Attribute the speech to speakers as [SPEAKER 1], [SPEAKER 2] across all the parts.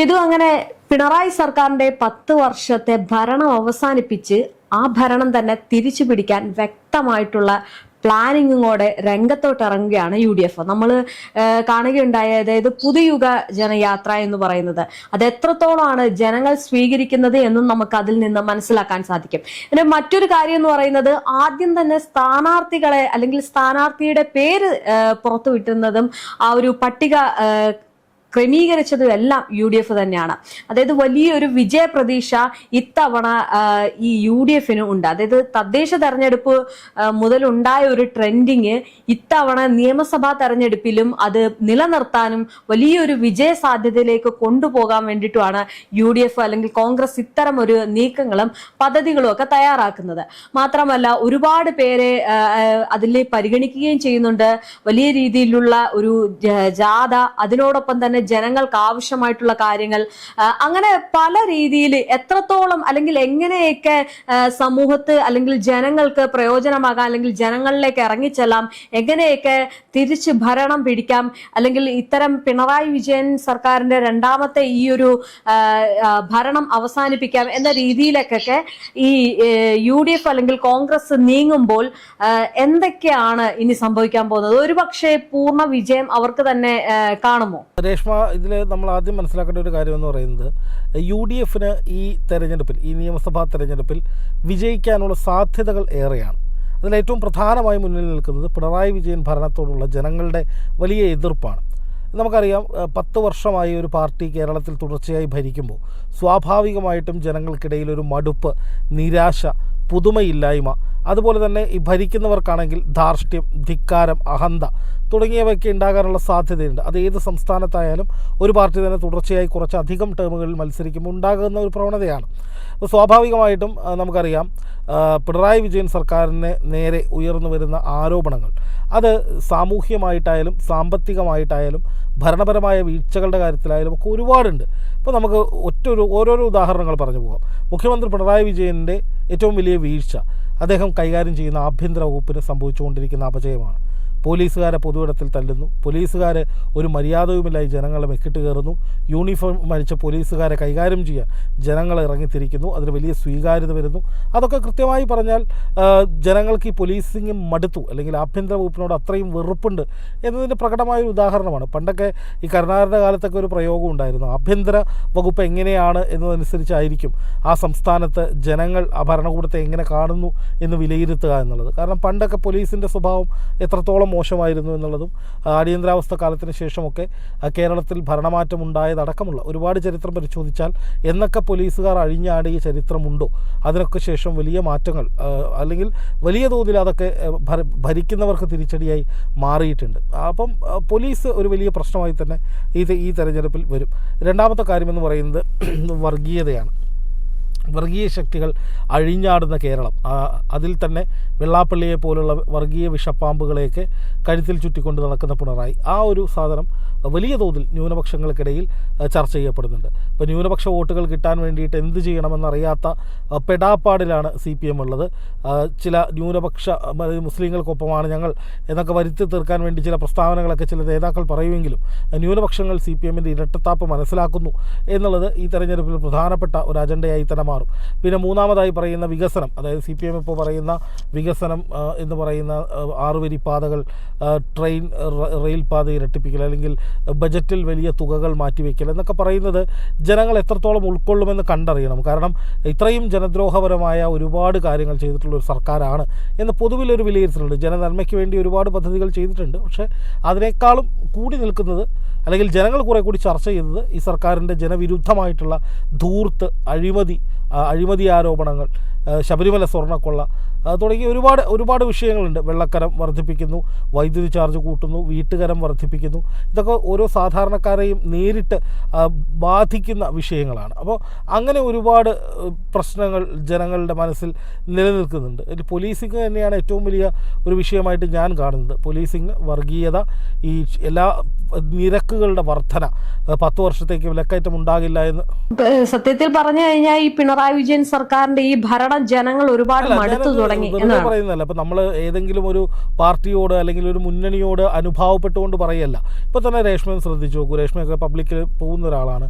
[SPEAKER 1] ഇത് അങ്ങനെ പിണറായി സർക്കാരിന്റെ പത്ത് വർഷത്തെ ഭരണം അവസാനിപ്പിച്ച് ആ ഭരണം തന്നെ തിരിച്ചു പിടിക്കാൻ വ്യക്തമായിട്ടുള്ള പ്ലാനിങ്ങോടെ രംഗത്തോട്ട് ഇറങ്ങുകയാണ് യു ഡി എഫ് നമ്മൾ കാണുകയുണ്ടായ അതായത് പുതുയുഗ ജനയാത്ര എന്ന് പറയുന്നത്. അത് എത്രത്തോളമാണ് ജനങ്ങൾ സ്വീകരിക്കുന്നത് എന്നും നമുക്ക് അതിൽ നിന്ന് മനസ്സിലാക്കാൻ സാധിക്കും. പിന്നെ മറ്റൊരു കാര്യം എന്ന് പറയുന്നത് ആദ്യം തന്നെ സ്ഥാനാർത്ഥികളെ അല്ലെങ്കിൽ സ്ഥാനാർത്ഥിയുടെ പേര് പുറത്തു പുറത്തുവിട്ടുന്നതും ആ ഒരു പട്ടിക ക്രമീകരിച്ചതും എല്ലാം യു ഡി എഫ് തന്നെയാണ്. അതായത് വലിയൊരു വിജയ പ്രതീക്ഷ ഇത്തവണ ഈ യു ഡി എഫിന് ഉണ്ട്. അതായത് തദ്ദേശ തെരഞ്ഞെടുപ്പ് മുതലുണ്ടായ ഒരു ട്രെൻഡിങ് ഇത്തവണ നിയമസഭാ തെരഞ്ഞെടുപ്പിലും അത് നിലനിർത്താനും വലിയൊരു വിജയ സാധ്യതയിലേക്ക് കൊണ്ടുപോകാൻ വേണ്ടിയിട്ടുമാണ് യു ഡി എഫ് അല്ലെങ്കിൽ കോൺഗ്രസ് ഇത്തരം ഒരു നീക്കങ്ങളും പദ്ധതികളും ഒക്കെ തയ്യാറാക്കുന്നത്. മാത്രമല്ല ഒരുപാട് പേരെ അതിൽ പരിഗണിക്കുകയും ചെയ്യുന്നുണ്ട്. വലിയ രീതിയിലുള്ള ഒരു ജാഥ അതിനോടൊപ്പം തന്നെ ജനങ്ങൾക്ക് ആവശ്യമായിട്ടുള്ള കാര്യങ്ങൾ അങ്ങനെ പല രീതിയിൽ എത്രത്തോളം അല്ലെങ്കിൽ എങ്ങനെയൊക്കെ സമൂഹത്ത് അല്ലെങ്കിൽ ജനങ്ങൾക്ക് പ്രയോജനമാകാം അല്ലെങ്കിൽ ജനങ്ങളിലേക്ക് ഇറങ്ങിച്ചെല്ലാം എങ്ങനെയൊക്കെ തിരിച്ച് ഭരണം പിടിക്കാം അല്ലെങ്കിൽ ഇത്തരം പിണറായി വിജയൻ സർക്കാരിന്റെ രണ്ടാമത്തെ ഈ ഒരു ഭരണം അവസാനിപ്പിക്കാം എന്ന രീതിയിലേക്കൊക്കെ ഈ യു ഡി എഫ് അല്ലെങ്കിൽ കോൺഗ്രസ് നീങ്ങുമ്പോൾ എന്തൊക്കെയാണ് ഇനി സംഭവിക്കാൻ പോകുന്നത്? ഒരുപക്ഷെ പൂർണ വിജയം അവർക്ക് തന്നെ കാണുമോ?
[SPEAKER 2] രേഷ്മ ഇതിൽ നമ്മൾ ആദ്യം മനസ്സിലാക്കേണ്ട ഒരു കാര്യം എന്ന് പറയുന്നത് യു ഡി എഫിന് ഈ തെരഞ്ഞെടുപ്പിൽ ഈ നിയമസഭാ തെരഞ്ഞെടുപ്പിൽ വിജയിക്കാനുള്ള സാധ്യതകൾ ഏറെയാണ്. അതിലേറ്റവും പ്രധാനമായി മുന്നിൽ നിൽക്കുന്നത് പിണറായി വിജയൻ ഭരണത്തോടുള്ള ജനങ്ങളുടെ വലിയ എതിർപ്പാണ്. നമുക്കറിയാം പത്ത് വർഷമായി ഒരു പാർട്ടി കേരളത്തിൽ തുടർച്ചയായി ഭരിക്കുമ്പോൾ സ്വാഭാവികമായിട്ടും ജനങ്ങൾക്കിടയിൽ ഒരു മടുപ്പ് നിരാശ പുതുമയില്ലായ്മ അതുപോലെ തന്നെ ഈ ഭരിക്കുന്നവർക്കാണെങ്കിൽ ധാർഷ്ട്യം ധിക്കാരം അഹന്ത തുടങ്ങിയവയൊക്കെ ഉണ്ടാകാനുള്ള സാധ്യതയുണ്ട്. അത് ഏത് സംസ്ഥാനത്തായാലും ഒരു പാർട്ടി തന്നെ തുടർച്ചയായി കുറച്ചധികം ടേമുകളിൽ മത്സരിക്കുമ്പോൾ ഉണ്ടാകുന്ന ഒരു പ്രവണതയാണ്. അപ്പോൾ സ്വാഭാവികമായിട്ടും നമുക്കറിയാം പിണറായി വിജയൻ സർക്കാരിനെ നേരെ ഉയർന്നു വരുന്ന ആരോപണങ്ങൾ. അത് സാമൂഹ്യമായിട്ടായാലും സാമ്പത്തികമായിട്ടായാലും ഭരണപരമായ വീഴ്ചകളുടെ കാര്യത്തിലായാലും ഒക്കെ ഒരുപാടുണ്ട്. ഇപ്പോൾ നമുക്ക് ഒറ്റൊരു ഓരോരോ ഉദാഹരണങ്ങൾ പറഞ്ഞു പോകാം. മുഖ്യമന്ത്രി പിണറായി വിജയന്റെ ഏറ്റവും വലിയ വീഴ്ച. അദ്ദേഹം കൈകാര്യം ചെയ്യുന്ന ആഭ്യന്തര വകുപ്പിന് സംഭവിച്ചുകൊണ്ടിരിക്കുന്ന അപജയമാണ്. പോലീസുകാരെ പൊതുവിടത്തിൽ തല്ലുന്നു. പോലീസുകാർ ഒരു മര്യാദയുമില്ലായി ജനങ്ങളെ മെക്കിട്ട് കയറുന്നു. യൂണിഫോം മരിച്ച പോലീസുകാരെ കൈകാര്യം ചെയ്യാൻ ജനങ്ങൾ ഇറങ്ങിത്തിരിക്കുന്നു. അതിന് വലിയ സ്വീകാര്യത വരുന്നു. അതൊക്കെ കൃത്യമായി പറഞ്ഞാൽ ജനങ്ങൾക്ക് ഈ പോലീസിങ് മടുത്തു. അല്ലെങ്കിൽ ആഭ്യന്തര വകുപ്പിനോട് അത്രയും വെറുപ്പുണ്ട് എന്നതിന്റെ പ്രകടമായ ഒരു ഉദാഹരണമാണ്. പണ്ടൊക്കെ ഈ കരുണാകരന്റെ കാലത്തൊക്കെ ഒരു പ്രയോഗം ഉണ്ടായിരുന്നു. ആഭ്യന്തര വകുപ്പ് എങ്ങനെയാണ് എന്നതനുസരിച്ചായിരിക്കും ആ സംസ്ഥാനത്ത് ജനങ്ങൾ ആ ഭരണകൂടത്തെ എങ്ങനെ കാണുന്നു എന്ന് വിലയിരുത്തുക എന്നുള്ളത്. കാരണം പണ്ടൊക്കെ പോലീസിന്റെ സ്വഭാവം എത്രത്തോളം മോശമായിരുന്നു എന്നുള്ളതും അടിയന്തരാവസ്ഥ കാലത്തിന് ശേഷമൊക്കെ കേരളത്തിൽ ഭരണമാറ്റം ഉണ്ടായതടക്കമുള്ള ഒരുപാട് ചരിത്രം പരിശോധിച്ചാൽ എന്നൊക്കെ പോലീസുകാർ അഴിഞ്ഞാടിയ ചരിത്രമുണ്ടോ? അതിനൊക്കെ ശേഷം വലിയ മാറ്റങ്ങൾ അല്ലെങ്കിൽ വലിയ തോതിൽ അതൊക്കെ ഭരിക്കുന്നവർക്ക് തിരിച്ചടിയായി മാറിയിട്ടുണ്ട്. അപ്പം പോലീസ് ഒരു വലിയ പ്രശ്നമായി തന്നെ ഇത് ഈ തെരഞ്ഞെടുപ്പിൽ വരും. രണ്ടാമത്തെ കാര്യമെന്ന് പറയുന്നത് വർഗീയതയാണ്. വർഗീയ ശക്തികൾ അഴിഞ്ഞാടുന്ന കേരളം. അതിൽ തന്നെ വെള്ളാപ്പള്ളിയെ പോലുള്ള വർഗീയ വിഷപ്പാമ്പുകളെയൊക്കെ കഴുത്തിൽ ചുറ്റിക്കൊണ്ട് നടക്കുന്ന പിണറായി. ആ ഒരു സാധനം വലിയ തോതിൽ ന്യൂനപക്ഷങ്ങൾക്കിടയിൽ ചർച്ച ചെയ്യപ്പെടുന്നുണ്ട്. ഇപ്പോൾ ന്യൂനപക്ഷ വോട്ടുകൾ കിട്ടാൻ വേണ്ടിയിട്ട് എന്ത് ചെയ്യണമെന്നറിയാത്ത പെടാപ്പാടിലാണ് സി പി എം ഉള്ളത്. ചില ന്യൂനപക്ഷ മുസ്ലിങ്ങൾക്കൊപ്പമാണ് ഞങ്ങൾ എന്നൊക്കെ വരുത്തി തീർക്കാൻ വേണ്ടി ചില പ്രസ്താവനകളൊക്കെ ചില നേതാക്കൾ പറയുമെങ്കിലും ന്യൂനപക്ഷങ്ങൾ സി പി എമ്മിന്റെ ഇരട്ടത്താപ്പ് മനസ്സിലാക്കുന്നു എന്നുള്ളത് ഈ തെരഞ്ഞെടുപ്പിൽ പ്രധാനപ്പെട്ട ഒരു അജണ്ടയായി തന്നെ മാറും. പിന്നെ മൂന്നാമതായി പറയുന്ന വികസനം അതായത് സി പി എം ഇപ്പോൾ പറയുന്ന വികസനം എന്ന് പറയുന്ന ആറുവരി പാതകൾ ട്രെയിൻ റെയിൽ പാത ഇരട്ടിപ്പിക്കൽ അല്ലെങ്കിൽ ബജറ്റിൽ വലിയ തുകകൾ മാറ്റിവെക്കൽ എന്നൊക്കെ പറയുന്നത് ജനങ്ങൾ എത്രത്തോളം ഉൾക്കൊള്ളുമെന്ന് കണ്ടറിയണം. കാരണം ഇത്രയും ജനദ്രോഹപരമായ ഒരുപാട് കാര്യങ്ങൾ ചെയ്തിട്ടുള്ള ഒരു സർക്കാരാണ് എന്ന് പൊതുവിലൊരു വിലയിരുത്തലുണ്ട്. ജനനന്മയ്ക്ക് വേണ്ടി ഒരുപാട് പദ്ധതികൾ ചെയ്തിട്ടുണ്ട്. പക്ഷേ അതിനേക്കാളും കൂടി നിൽക്കുന്നത് അല്ലെങ്കിൽ ജനങ്ങൾ കുറെ കൂടി ചർച്ച ചെയ്തത് ഈ സർക്കാരിന്റെ ജനവിരുദ്ധമായിട്ടുള്ള ധൂർത്ത് അഴിമതി അഴിമതി ആരോപണങ്ങൾ ശബരിമല സ്വർണക്കൊള്ള തുടങ്ങി ഒരുപാട് ഒരുപാട് വിഷയങ്ങളുണ്ട്. വെള്ളക്കരം വർദ്ധിപ്പിക്കുന്നു വൈദ്യുതി ചാർജ് കൂട്ടുന്നു വീട്ടുകരം വർദ്ധിപ്പിക്കുന്നു. ഇതൊക്കെ ഓരോ സാധാരണക്കാരെയും നേരിട്ട് ബാധിക്കുന്ന വിഷയങ്ങളാണ്. അപ്പോൾ അങ്ങനെ ഒരുപാട് പ്രശ്നങ്ങൾ ജനങ്ങളുടെ മനസ്സിൽ നിലനിൽക്കുന്നുണ്ട്. പോലീസിങ് തന്നെയാണ് ഏറ്റവും വലിയ ഒരു വിഷയമായിട്ട് ഞാൻ കാണുന്നത്. പോലീസിങ് വർഗീയത ഈ എല്ലാ നിരക്കുകളുടെ വർധന. പത്ത് വർഷത്തേക്ക് വിലക്കയറ്റം ഉണ്ടാകില്ല എന്ന്.
[SPEAKER 1] സത്യത്തിൽ പറഞ്ഞു കഴിഞ്ഞാൽ ഈ പിണറായി വിജയൻ സർക്കാരിന്റെ ഈ ഭരണം ജനങ്ങൾ ഒരുപാട് മടുത്തു തുടങ്ങി
[SPEAKER 2] പറയുന്നതല്ല. ഇപ്പം നമ്മൾ ഏതെങ്കിലും ഒരു പാർട്ടിയോട് അല്ലെങ്കിൽ ഒരു മുന്നണിയോട് അനുഭാവപ്പെട്ടുകൊണ്ട് പറയല്ല ഇപ്പൊ തന്നെ രേഷ്മയെ ശ്രദ്ധിച്ചു നോക്കൂ. രേഷ്മയൊക്കെ പബ്ലിക്കിൽ പോകുന്ന ഒരാളാണ്.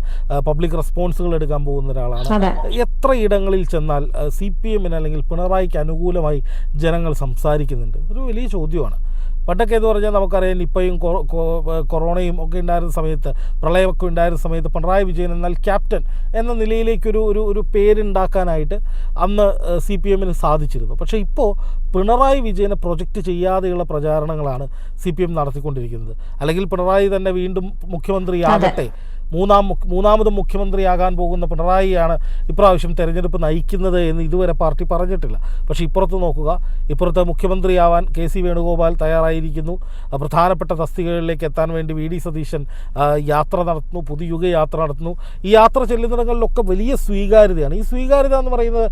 [SPEAKER 2] പബ്ലിക് റെസ്പോൺസുകൾ എടുക്കാൻ പോകുന്ന ഒരാളാണ്. എത്ര ഇടങ്ങളിൽ ചെന്നാൽ സി പി എമ്മിന് അല്ലെങ്കിൽ പിണറായിക്ക് അനുകൂലമായി ജനങ്ങൾ സംസാരിക്കുന്നുണ്ട്? ഒരു വലിയ ചോദ്യമാണ്. പണ്ടൊക്കെ എന്ന് പറഞ്ഞാൽ നമുക്കറിയാം കൊ- കൊറോണയും ഒക്കെ ഉണ്ടായിരുന്ന സമയത്ത് പ്രളയമൊക്കെ ഉണ്ടായിരുന്ന സമയത്ത് പിണറായി വിജയൻ എന്നാൽ ക്യാപ്റ്റൻ എന്ന നിലയിലേക്കൊരു ഒരു ഒരു പേരുണ്ടാക്കാനായിട്ട് അന്ന് സി പി എമ്മിന് സാധിച്ചിരുന്നു. പക്ഷേ ഇപ്പോൾ പിണറായി വിജയനെ പ്രൊജക്റ്റ് ചെയ്യാതെയുള്ള പ്രചാരണങ്ങളാണ് സി പി എം നടത്തിക്കൊണ്ടിരിക്കുന്നത്. അല്ലെങ്കിൽ പിണറായി തന്നെ വീണ്ടും മുഖ്യമന്ത്രിയാകട്ടെ മൂന്നാം മൂന്നാമത് മുഖ്യമന്ത്രിയാകാൻ പോകുന്ന പിണറായിയാണ് ഇപ്രാവശ്യം തെരഞ്ഞെടുപ്പ് നയിക്കുന്നത് എന്ന് ഇതുവരെ പാർട്ടി പറഞ്ഞിട്ടില്ല. പക്ഷേ ഇപ്പുറത്ത് നോക്കുക ഇപ്പുറത്ത് മുഖ്യമന്ത്രിയാവാൻ കെ സി വേണുഗോപാൽ തയ്യാറായിരിക്കുന്നു. പ്രധാനപ്പെട്ട തസ്തികകളിലേക്ക് എത്താൻ വേണ്ടി വി ഡി സതീശൻ യാത്ര നടത്തുന്നു പുതുയുഗ യാത്ര നടത്തുന്നു. ഈ യാത്ര ചെല്ലുന്നിടങ്ങളിലൊക്കെ വലിയ സ്വീകാര്യതയാണ്. ഈ സ്വീകാര്യത എന്ന് പറയുന്നത്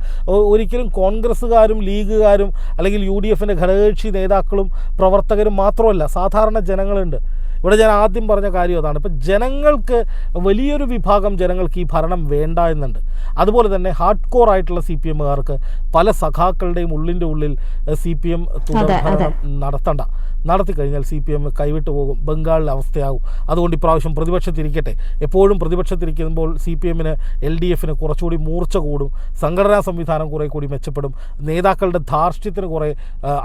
[SPEAKER 2] ഒരിക്കലും കോൺഗ്രസ്സുകാരും ലീഗുകാരും അല്ലെങ്കിൽ യു ഡി എഫിന്റെ ഘടകകക്ഷി നേതാക്കളും പ്രവർത്തകരും മാത്രമല്ല സാധാരണ ജനങ്ങളുണ്ട്. ഇവിടെ ഞാൻ ആദ്യം പറഞ്ഞ കാര്യം അതാണ്. ഇപ്പം ജനങ്ങൾക്ക് വലിയൊരു വിഭാഗം ജനങ്ങൾക്ക് ഈ ഭരണം വേണ്ട എന്നുണ്ട്. അതുപോലെ തന്നെ ഹാർഡ് കോർ ആയിട്ടുള്ള സി പി എമ്മുകാർക്ക് പല സഖാക്കളുടെയും ഉള്ളിന്റെ ഉള്ളിൽ സി പി എം ഭരണം നടത്തണ്ട. നടത്തി കഴിഞ്ഞാൽ സി പി എം കൈവിട്ടു പോകും. ബംഗാളിലെ അവസ്ഥയാകും. അതുകൊണ്ട് ഇപ്രാവശ്യം പ്രതിപക്ഷത്തിരിക്കട്ടെ. എപ്പോഴും പ്രതിപക്ഷത്തിരിക്കുമ്പോൾ സി പി എമ്മിന് എൽ ഡി എഫിന് കുറച്ചുകൂടി മൂർച്ച കൂടും. സംഘടനാ സംവിധാനം കുറേ കൂടി മെച്ചപ്പെടും. നേതാക്കളുടെ ധാർഷ്ട്യത്തിന് കുറേ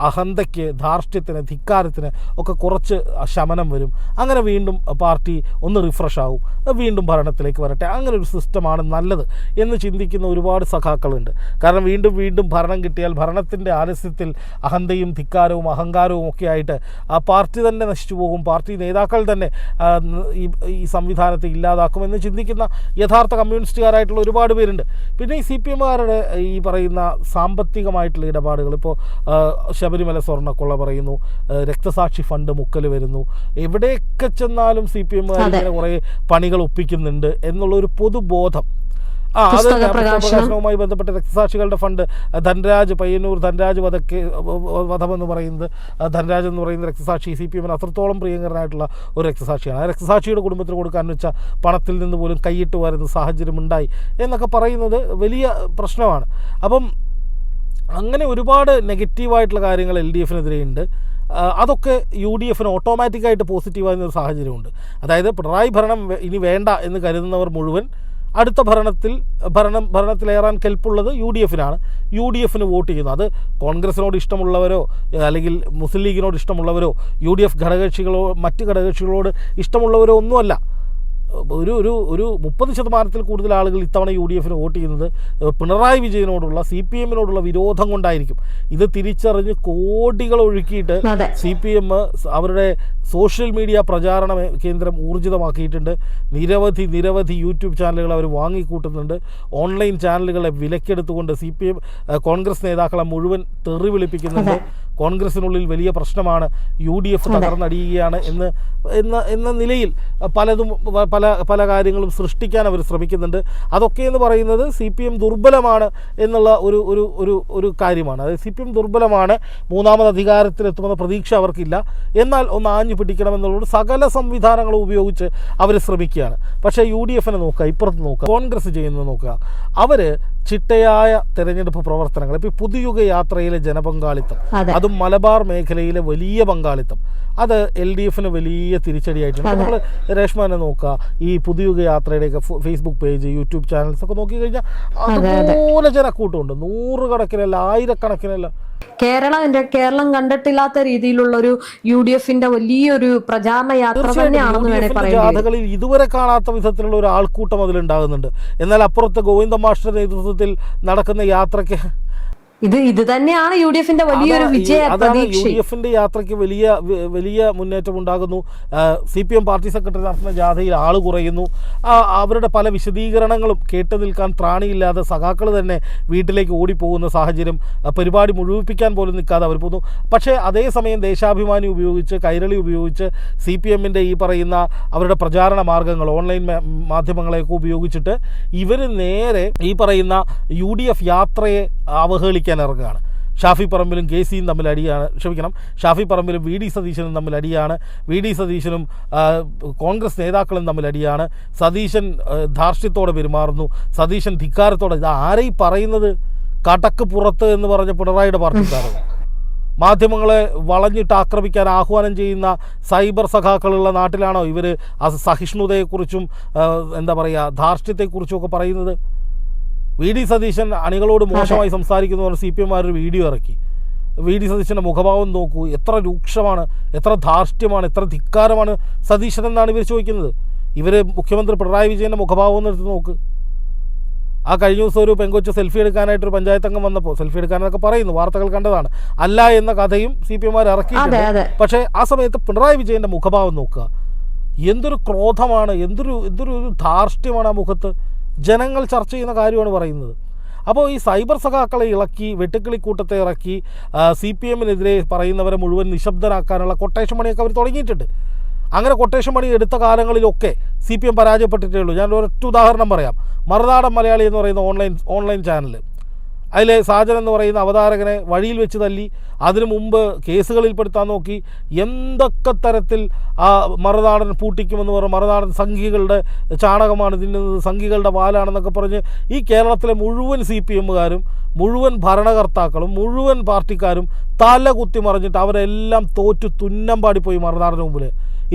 [SPEAKER 2] അഹന്തയ്ക്ക് ധാർഷ്ട്യത്തിന് ധിക്കാരത്തിന് ഒക്കെ കുറച്ച് ശമനം വരും. അങ്ങനെ വീണ്ടും പാർട്ടി ഒന്ന് റിഫ്രഷ് ആവും. വീണ്ടും ഭരണത്തിലേക്ക് വരട്ടെ. അങ്ങനെ ഒരു സിസ്റ്റമാണ് നല്ലത് എന്ന് ചിന്തിക്കുന്ന ഒരുപാട് സഖാക്കളുണ്ട്. കാരണം വീണ്ടും വീണ്ടും ഭരണം കിട്ടിയാൽ ഭരണത്തിന്റെ ആലസ്യത്തിൽ അഹന്തയും ധിക്കാരവും അഹങ്കാരവും ഒക്കെ ആയിട്ട് ആ പാർട്ടി തന്നെ നശിച്ചു പോകും. പാർട്ടി നേതാക്കൾ തന്നെ ഈ സംവിധാനത്തെ ഇല്ലാതാക്കും എന്ന് ചിന്തിക്കുന്ന യഥാർത്ഥ കമ്മ്യൂണിസ്റ്റുകാരായിട്ടുള്ള ഒരുപാട് പേരുണ്ട്. പിന്നെ ഈ സി പി എമ്മുകാരുടെ ഈ പറയുന്ന സാമ്പത്തികമായിട്ടുള്ള ഇടപാടുകൾ ഇപ്പോൾ ശബരിമല സ്വർണക്കൊള്ള പറയുന്നു രക്തസാക്ഷി ഫണ്ട് മുക്കൽ വരുന്നു. എവിടെയൊക്കെ ചെന്നാലും സി പി എമ്മുകാർ ഇങ്ങനെ കുറേ പണികൾ ഒപ്പിക്കുന്നുണ്ട് എന്നുള്ള ഒരു പൊതുബോധം. ആ അത്. പ്രകാശനവുമായി ബന്ധപ്പെട്ട രക്തസാക്ഷികളുടെ ഫണ്ട് ധനരാജ് പയ്യന്നൂർ ധനരാജ് വധക്ക് വധമെന്ന് പറയുന്നത് ആ ധനരാജ് എന്ന് പറയുന്ന രക്തസാക്ഷി സി പി എമ്മിന് അത്രത്തോളം പ്രിയങ്കരനായിട്ടുള്ള ഒരു രക്തസാക്ഷിയാണ്. ആ രക്തസാക്ഷിയുടെ കുടുംബത്തിന് കൊടുക്കാൻ വെച്ച പണത്തിൽ നിന്ന് പോലും കൈയിട്ട് വരുന്ന സാഹചര്യം ഉണ്ടായി എന്നൊക്കെ പറയുന്നത് വലിയ പ്രശ്നമാണ്. അപ്പം അങ്ങനെ ഒരുപാട് നെഗറ്റീവായിട്ടുള്ള കാര്യങ്ങൾ എൽ ഡി എഫിനെതിരെ ഉണ്ട് ആ, അതൊക്കെ യു ഡി എഫിന് ഓട്ടോമാറ്റിക്കായിട്ട് പോസിറ്റീവാകുന്ന ഒരു സാഹചര്യമുണ്ട്. അതായത് പിണറായി ഭരണം ഇനി വേണ്ട എന്ന് കരുതുന്നവർ മുഴുവൻ അടുത്ത ഭരണത്തിൽ ഭരണം ഭരണത്തിലേറാൻ കെൽപ്പുള്ളത് യു ഡി എഫിനാണ്. യു ഡി എഫിന് വോട്ട് ചെയ്യുന്നു. അത് കോൺഗ്രസിനോട് ഇഷ്ടമുള്ളവരോ അല്ലെങ്കിൽ മുസ്ലിം ലീഗിനോട് ഇഷ്ടമുള്ളവരോ യു ഡി എഫ് ഘടകകക്ഷികളോ മറ്റ് ഘടകകക്ഷികളോട് ഇഷ്ടമുള്ളവരോ ഒന്നുമല്ല. ഒരു ഒരു ഒരു മുപ്പത് ശതമാനത്തിൽ കൂടുതൽ ആളുകൾ ഇത്തവണ യു ഡി എഫിന് വോട്ട് ചെയ്യുന്നത് പിണറായി വിജയനോടുള്ള സി പി എമ്മിനോടുള്ള വിരോധം കൊണ്ടായിരിക്കും. ഇത് തിരിച്ചറിഞ്ഞ് കോടികൾ ഒഴുക്കിയിട്ട് സി പി എം അവരുടെ സോഷ്യൽ മീഡിയ പ്രചാരണ കേന്ദ്രം ഊർജിതമാക്കിയിട്ടുണ്ട്. നിരവധി നിരവധി യൂട്യൂബ് ചാനലുകൾ അവർ വാങ്ങിക്കൂട്ടുന്നുണ്ട്. ഓൺലൈൻ ചാനലുകളെ വിലക്കെടുത്തുകൊണ്ട് സി പി എം കോൺഗ്രസ് നേതാക്കളെ മുഴുവൻ തെറി വിളിപ്പിക്കുന്നുണ്ട് കോൺഗ്രസിനുള്ളിൽ വലിയ പ്രശ്നമാണ്. യു ഡി എഫ് തകർന്നടിയുകയാണ് എന്ന് എന്ന എന്ന നിലയിൽ പലതും പല പല കാര്യങ്ങളും സൃഷ്ടിക്കാൻ അവർ ശ്രമിക്കുന്നുണ്ട്. അതൊക്കെ എന്ന് പറയുന്നത് സി പി എം ദുർബലമാണ് എന്നുള്ള ഒരു ഒരു ഒരു ഒരു കാര്യമാണ്. അതായത് സി പി എം ദുർബലമാണ് മൂന്നാമത് അധികാരത്തിലെത്തുമെന്ന പ്രതീക്ഷ അവർക്കില്ല. എന്നാൽ ഒന്ന് ആഞ്ഞു പിടിക്കണമെന്നുള്ളത് സകല സംവിധാനങ്ങളും ഉപയോഗിച്ച് അവർ ശ്രമിക്കുകയാണ്. പക്ഷേ യു ഡി എഫിനെ നോക്കുക ഇപ്പുറത്ത് നോക്കുക കോൺഗ്രസ് ചെയ്യുന്നത് നോക്കുക. അവർ ചിട്ടയായ തെരഞ്ഞെടുപ്പ് പ്രവർത്തനങ്ങൾ. ഇപ്പോൾ പുതുയുഗ യാത്രയിലെ ജനപങ്കാളിത്തം
[SPEAKER 1] അതും.
[SPEAKER 2] മലബാർ മേഖലയിലെ വലിയ പങ്കാളിത്തം. അത് എൽ ഡി എഫിന് വലിയ തിരിച്ചടിയായിട്ടുണ്ട്. നമ്മൾ രേഷ്മ തന്നെ നോക്കുക ഈ പുതുയുഗ യാത്രയുടെയൊക്കെ ഫേസ്ബുക്ക് പേജ് യൂട്യൂബ് ചാനൽസ് ഒക്കെ നോക്കി കഴിഞ്ഞാൽ
[SPEAKER 1] അതെ, അതെ.
[SPEAKER 2] അതുപോലെ ജനക്കൂട്ടമുണ്ട്. നൂറുകണക്കിനല്ല ആയിരക്കണക്കിനല്ല
[SPEAKER 1] കേരളം കേരളം കണ്ടിട്ടില്ലാത്ത രീതിയിലുള്ള ഒരു യു ഡി എഫിന്റെ വലിയൊരു പ്രചാരണ യാത്ര തന്നെയാണെന്ന് വേണേൽ
[SPEAKER 2] പറയാം ഇതുവരെ കാണാത്ത വിധത്തിലുള്ള ഒരു ആൾക്കൂട്ടം അതിലുണ്ടാകുന്നുണ്ട്. എന്നാൽ അപ്പുറത്ത് ഗോവിന്ദ മാഷ്ടർ നേതൃത്വത്തിൽ നടക്കുന്ന യാത്രയ്ക്ക്
[SPEAKER 1] ഇത് ഇത് തന്നെയാണ് യു ഡി എഫിന്റെ വലിയൊരു വിജയ
[SPEAKER 2] യു ഡി എഫിന്റെ യാത്രയ്ക്ക് വലിയ വലിയ മുന്നേറ്റം ഉണ്ടാകുന്നു. C P M party secretary നടത്തുന്ന ജാഥയിൽ ആൾ കുറയുന്നു. അവരുടെ പല വിശദീകരണങ്ങളും കേട്ടു നിൽക്കാൻ ത്രാണിയില്ലാതെ സഖാക്കൾ തന്നെ വീട്ടിലേക്ക് ഓടിപ്പോകുന്ന സാഹചര്യം പരിപാടി മുഴുവിപ്പിക്കാൻ പോലും നിൽക്കാതെ അവർ പോകുന്നു. പക്ഷേ അതേസമയം ദേശാഭിമാനി ഉപയോഗിച്ച് കൈരളി ഉപയോഗിച്ച് സി പി എമ്മിന്റെ ഈ പറയുന്ന അവരുടെ പ്രചാരണ മാർഗങ്ങൾ ഓൺലൈൻ മാധ്യമങ്ങളെയൊക്കെ ഉപയോഗിച്ചിട്ട് ഇവർ നേരെ ഈ പറയുന്ന യു ഡി എഫ് യാത്രയെ അവഹേളിക്കാൻ ഇറങ്ങുകയാണ് ഷാഫി പറമ്പിലും കെ സിയും തമ്മിൽ അടിയാണ്. ക്ഷമിക്കണം. ഷാഫി പറമ്പിലും വി ഡി സതീശനും തമ്മിൽ അടിയാണ്. വി ഡി സതീശനും കോൺഗ്രസ് നേതാക്കളും തമ്മിൽ അടിയാണ്. സതീശൻ ധാർഷ്ട്യത്തോടെ പെരുമാറുന്നു. സതീശൻ ധിക്കാരത്തോടെ ഇത് ആരെ ഈ പറയുന്നത്? കടക്ക് പുറത്ത് എന്ന് പറഞ്ഞ പിണറായിയുടെ പാർട്ടിക്കാരാണ് മാധ്യമങ്ങളെ വളഞ്ഞിട്ട് ആക്രമിക്കാൻ ആഹ്വാനം ചെയ്യുന്ന സൈബർ സഖാക്കളുള്ള നാട്ടിലാണോ ഇവർ സഹിഷ്ണുതയെക്കുറിച്ചും എന്താ പറയുക ധാർഷ്ട്യത്തെക്കുറിച്ചും ഒക്കെ പറയുന്നത്? വി ഡി സതീശൻ അണികളോട് മോശമായി സംസാരിക്കുന്നു പറഞ്ഞ് സി പി എം ഒരു വീഡിയോ ഇറക്കി. വി ഡി സതീശന്റെ മുഖഭാവം നോക്കൂ. എത്ര രൂക്ഷമാണ് എത്ര ധാർഷ്ട്യമാണ് എത്ര ധിക്കാരമാണ് സതീശൻ എന്നാണ് ഇവർ ചോദിക്കുന്നത്. ഇവർ മുഖ്യമന്ത്രി പിണറായി വിജയന്റെ മുഖഭാവം ഒന്ന് എടുത്ത് നോക്ക്. ആ കഴിഞ്ഞ ദിവസം ഒരു പെങ്കൊച്ച് സെൽഫി എടുക്കാനായിട്ട് ഒരു പഞ്ചായത്ത് അംഗം വന്നപ്പോൾ സെൽഫി എടുക്കാനൊക്കെ പറയുന്നു വാർത്തകൾ കണ്ടതാണ്. അല്ല എന്ന കഥയും സി പി എമാർ ഇറക്കിയിട്ടുണ്ട്. പക്ഷേ ആ സമയത്ത് പിണറായി വിജയന്റെ മുഖഭാവം നോക്കുക. എന്തൊരു ക്രോധമാണ് എന്തൊരു എന്തൊരു ധാർഷ്ട്യമാണ് ആ മുഖത്ത്. ജനങ്ങൾ ചർച്ച ചെയ്യുന്ന കാര്യമാണ് പറയുന്നത്. അപ്പോൾ ഈ സൈബർ സഖാക്കളെ ഇളക്കി വെട്ടുക്കിളിക്കൂട്ടത്തെ ഇറക്കി സി പി എമ്മിനെതിരെ പറയുന്നവരെ മുഴുവൻ നിശബ്ദരാക്കാനുള്ള കൊട്ടേഷൻ പണിയൊക്കെ അവർ തുടങ്ങിയിട്ടുണ്ട്. അങ്ങനെ കൊട്ടേഷൻ പണി എടുത്ത കാലങ്ങളിലൊക്കെ സി പി എം പരാജയപ്പെട്ടിട്ടേ ഉള്ളൂ. ഞാൻ ഒരൊറ്റ ഉദാഹരണം പറയാം. മറുനാടൻ മലയാളി എന്ന് പറയുന്ന ഓൺലൈൻ ഓൺലൈൻ ചാനൽ അതിലെ സാജൻ എന്ന് പറയുന്ന അവതാരകനെ വഴിയിൽ വെച്ച് തല്ലി അതിനു മുമ്പ് കേസുകളിൽപ്പെടുത്താൻ നോക്കി എന്തൊക്കെ തരത്തിൽ ആ മറുനാടൻ പൂട്ടിക്കുമെന്ന് പറഞ്ഞ മറുനാടൻ സംഘികളുടെ ചാണകമാണ് തിന്നുന്നത് സംഘികളുടെ പാലാണെന്നൊക്കെ പറഞ്ഞ് ഈ കേരളത്തിലെ മുഴുവൻ സി പി എമ്മുകാരും മുഴുവൻ ഭരണകർത്താക്കളും മുഴുവൻ പാർട്ടിക്കാരും തല കുത്തി മറിഞ്ഞിട്ട് അവരെല്ലാം തോറ്റു തുന്നം പാടിപ്പോയി മറുനാടന് മുമ്പിൽ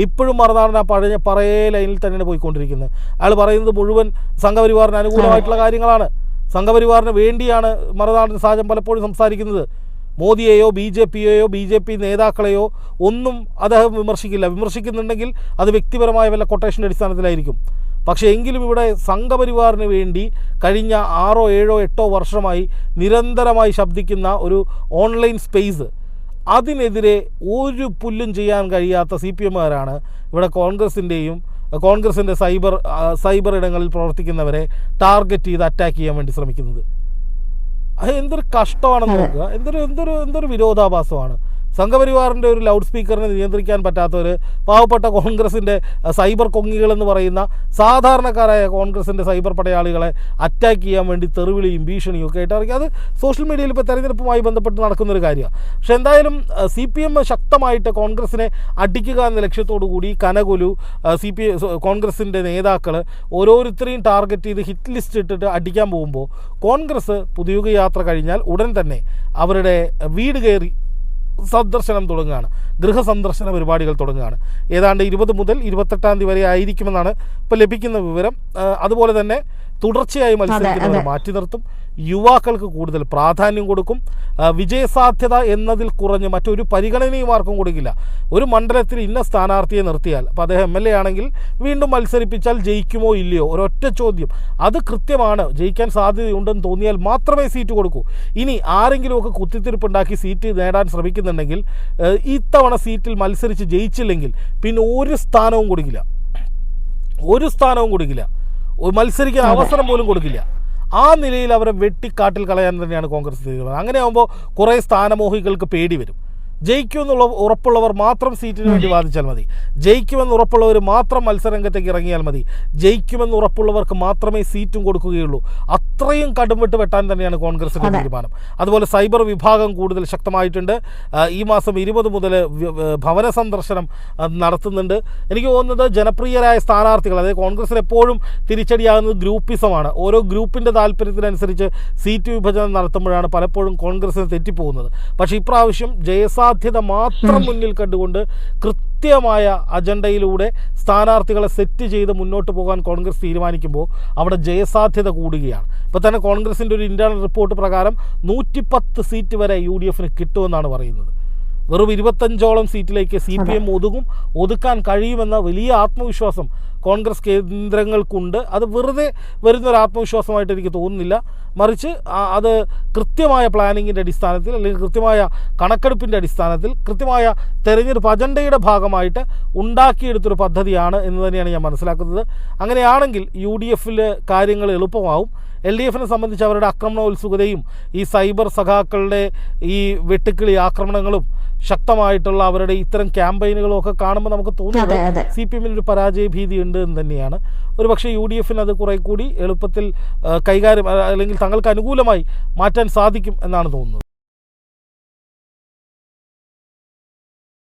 [SPEAKER 2] ഇപ്പോഴും മറുനാടൻ ആ പഴയ പറയേ ലൈനിൽ തന്നെയാണ് പോയിക്കൊണ്ടിരിക്കുന്നത്. അയാൾ പറയുന്നത് മുഴുവൻ സംഘപരിവാറിന് അനുകൂലമായിട്ടുള്ള കാര്യങ്ങളാണ്. സംഘപരിവാറിന് വേണ്ടിയാണ് മറുനാടൻ സാജൻ പലപ്പോഴും സംസാരിക്കുന്നത്. മോദിയെയോ ബി ജെ പിയെയോ ബി ജെ പി നേതാക്കളെയോ ഒന്നും അദ്ദേഹം വിമർശിക്കില്ല. വിമർശിക്കുന്നുണ്ടെങ്കിൽ അത് വ്യക്തിപരമായ വല്ല കൊട്ടേഷന്റെ അടിസ്ഥാനത്തിലായിരിക്കും. പക്ഷേ എങ്കിലും ഇവിടെ സംഘപരിവാറിന് വേണ്ടി കഴിഞ്ഞ ആറോ ഏഴോ എട്ടോ വർഷമായി നിരന്തരമായി ശബ്ദിക്കുന്ന ഒരു ഓൺലൈൻ സ്പേസ് അതിനെതിരെ ഒരു പുല്ലും ചെയ്യാൻ കഴിയാത്ത സി പി എമ്മുകാരാണ് ഇവിടെ കോൺഗ്രസിന്റെയും കോൺഗ്രസിന്റെ സൈബർ സൈബർ ഇടങ്ങളിൽ പ്രവർത്തിക്കുന്നവരെ ടാർഗറ്റ് ചെയ്ത് അറ്റാക്ക് ചെയ്യാൻ വേണ്ടി ശ്രമിക്കുന്നത്. അത് എന്തൊരു കഷ്ടമാണെന്ന് നോക്കുക എന്തൊരു എന്തൊരു എന്തൊരു വിരോധാഭാസമാണ്. സംഘപരിവാറിന്റെ ഒരു ലൗഡ് സ്പീക്കറിനെ നിയന്ത്രിക്കാൻ പറ്റാത്തവർ പാവപ്പെട്ട കോൺഗ്രസിന്റെ സൈബർ കൊങ്ങികളെന്ന് പറയുന്ന സാധാരണക്കാരായ കോൺഗ്രസിന്റെ സൈബർ പടയാളികളെ അറ്റാക്ക് ചെയ്യാൻ വേണ്ടി തെറിവിളിയും ഭീഷണിയും ഒക്കെ ആയിട്ട് ഇറക്കി. അത് സോഷ്യൽ മീഡിയയിൽ ഇപ്പോൾ തെരഞ്ഞെടുപ്പുമായി ബന്ധപ്പെട്ട് നടക്കുന്നൊരു കാര്യമാണ്. പക്ഷെ എന്തായാലും സി പി എം ശക്തമായിട്ട് കോൺഗ്രസിനെ അടിക്കുക എന്ന ലക്ഷ്യത്തോടു കൂടി കനകൊലു സി പി കോൺഗ്രസിന്റെ നേതാക്കൾ ഓരോരുത്തരെയും ടാർഗറ്റ് ചെയ്ത് ഹിറ്റ് ലിസ്റ്റ് ഇട്ടിട്ട് അടിക്കാൻ പോകുമ്പോൾ കോൺഗ്രസ് പുതിയുഗ യാത്ര കഴിഞ്ഞാൽ ഉടൻ തന്നെ അവരുടെ വീട് കയറി സന്ദർശനം തുടങ്ങുകയാണ്. ഗൃഹസന്ദർശന പരിപാടികൾ തുടങ്ങുകയാണ്. ഏതാണ്ട് ഇരുപത് മുതൽ ഇരുപത്തെട്ടാം തീയതി വരെ ആയിരിക്കുമെന്നാണ് ഇപ്പോൾ ലഭിക്കുന്ന വിവരം. അതുപോലെ തന്നെ തുടർച്ചയായി മത്സരിക്കുന്നവരെ മാറ്റി നിർത്തും. യുവാക്കൾക്ക് കൂടുതൽ പ്രാധാന്യം കൊടുക്കും. വിജയസാധ്യത എന്നതിൽ കുറഞ്ഞ് മറ്റൊരു പരിഗണനയും ആർക്കും കൊടുക്കില്ല. ഒരു മണ്ഡലത്തിൽ ഇന്ന സ്ഥാനാർത്ഥിയെ നിർത്തിയാൽ അപ്പോൾ അദ്ദേഹം എം എൽ എ ആണെങ്കിൽ വീണ്ടും മത്സരിപ്പിച്ചാൽ ജയിക്കുമോ ഇല്ലയോ? ഒരൊറ്റ ചോദ്യം. അത് കൃത്യമാണ്. ജയിക്കാൻ സാധ്യതയുണ്ടെന്ന് തോന്നിയാൽ മാത്രമേ സീറ്റ് കൊടുക്കൂ. ഇനി ആരെങ്കിലുമൊക്കെ കുത്തിത്തിരിപ്പുണ്ടാക്കി സീറ്റ് നേടാൻ ശ്രമിക്കുന്നുണ്ടെങ്കിൽ ഇത്തവണ സീറ്റിൽ മത്സരിച്ച് ജയിച്ചില്ലെങ്കിൽ പിന്നെ ഒരു സ്ഥാനവും കൊടുക്കില്ല. ഒരു സ്ഥാനവും കൊടുക്കില്ല. മത്സരിക്കാൻ അവസരം പോലും കൊടുക്കില്ല. ആ നിലയിൽ അവരെ വെട്ടിക്കാട്ടിൽ കളയാൻ തന്നെയാണ് കോൺഗ്രസ് തീരുമാനം അങ്ങനെ ആകുമ്പോൾ കുറേ സ്ഥാനമോഹികൾക്ക് പേടി വരും. ജയിക്കുമെന്നുള്ള ഉറപ്പുള്ളവർ മാത്രം സീറ്റിന് വേണ്ടി വാദിച്ചാൽ മതി. ജയിക്കുമെന്ന് ഉറപ്പുള്ളവർ മാത്രം മത്സരരംഗത്തേക്ക് ഇറങ്ങിയാൽ മതി. ജയിക്കുമെന്ന് ഉറപ്പുള്ളവർക്ക് മാത്രമേ സീറ്റും കൊടുക്കുകയുള്ളൂ. അത്രയും കടുംവിട്ട് വെട്ടാൻ തന്നെയാണ് കോൺഗ്രസിന്റെ തീരുമാനം. അതുപോലെ സൈബർ വിഭാഗം കൂടുതൽ ശക്തമായിട്ടുണ്ട്. ഈ മാസം ഇരുപത് മുതൽ ഭവന സന്ദർശനം നടത്തുന്നുണ്ട്. എനിക്ക് തോന്നുന്നത് ജനപ്രിയരായ സ്ഥാനാർത്ഥികൾ അതായത് കോൺഗ്രസിൽ എപ്പോഴും തിരിച്ചടിയാകുന്നത് ഗ്രൂപ്പിസമാണ്. ഓരോ ഗ്രൂപ്പിന്റെ താല്പര്യത്തിനനുസരിച്ച് സീറ്റ് വിഭജനം നടത്തുമ്പോഴാണ് പലപ്പോഴും കോൺഗ്രസിന് തെറ്റിപ്പോകുന്നത്. പക്ഷേ ഇപ്രാവശ്യം ജയസാധ്യത മാത്രം മുന്നിൽ കണ്ടുകൊണ്ട് കൃത്യമായ അജണ്ടയിലൂടെ സ്ഥാനാർത്ഥികളെ സെറ്റ് ചെയ്ത് മുന്നോട്ട് പോകാൻ കോൺഗ്രസ് തീരുമാനിക്കുമ്പോൾ അവിടെ ജയസാധ്യത കൂടുകയാണ്. ഇപ്പോൾ തന്നെ കോൺഗ്രസിന്റെ ഒരു ഇന്റേണൽ റിപ്പോർട്ട് പ്രകാരം നൂറ്റിപ്പത്ത് സീറ്റ് വരെ യു ഡി എഫിന് കിട്ടുമെന്നാണ് പറയുന്നത്. വെറും ഇരുപത്തഞ്ചോളം സീറ്റിലേക്ക് സി പി എം ഒതുങ്ങും ഒതുക്കാൻ കഴിയുമെന്ന വലിയ ആത്മവിശ്വാസം കോൺഗ്രസ് കേന്ദ്രങ്ങൾക്കുണ്ട്. അത് വെറുതെ വരുന്നൊരു ആത്മവിശ്വാസമായിട്ട് എനിക്ക് തോന്നുന്നില്ല. മറിച്ച് അത് കൃത്യമായ പ്ലാനിങ്ങിന്റെ അടിസ്ഥാനത്തിൽ അല്ലെങ്കിൽ കൃത്യമായ കണക്കെടുപ്പിന്റെ അടിസ്ഥാനത്തിൽ കൃത്യമായ തെരഞ്ഞെടുപ്പ് അജണ്ടയുടെ ഭാഗമായിട്ട് ഉണ്ടാക്കിയെടുത്തൊരു പദ്ധതിയാണ് എന്ന് തന്നെയാണ് ഞാൻ മനസ്സിലാക്കുന്നത്. അങ്ങനെയാണെങ്കിൽ യു ഡി എഫിൽ കാര്യങ്ങൾ എളുപ്പമാവും. എൽ ഡി എഫിനെ സംബന്ധിച്ച് അവരുടെ ആക്രമണോത്സുകതയും ഈ സൈബർ സഖാക്കളുടെ ഈ വെട്ടുക്കിളി ആക്രമണങ്ങളും ശക്തമായിട്ടുള്ള അവരുടെ ഇത്തരം ക്യാമ്പയിനുകളും ഒക്കെ കാണുമ്പോൾ നമുക്ക് തോന്നുന്നത് സി പി എമ്മിന് ഒരു പരാജയ ഭീതി ഉണ്ട് എന്ന് തന്നെയാണ് ഒരു പക്ഷേ യു ഡി എഫിന് അത് കുറെ കൂടി എളുപ്പത്തിൽ കൈകാര്യം അല്ലെങ്കിൽ തങ്ങൾക്ക് അനുകൂലമായി മാറ്റാൻ സാധിക്കും എന്നാണ് തോന്നുന്നത്.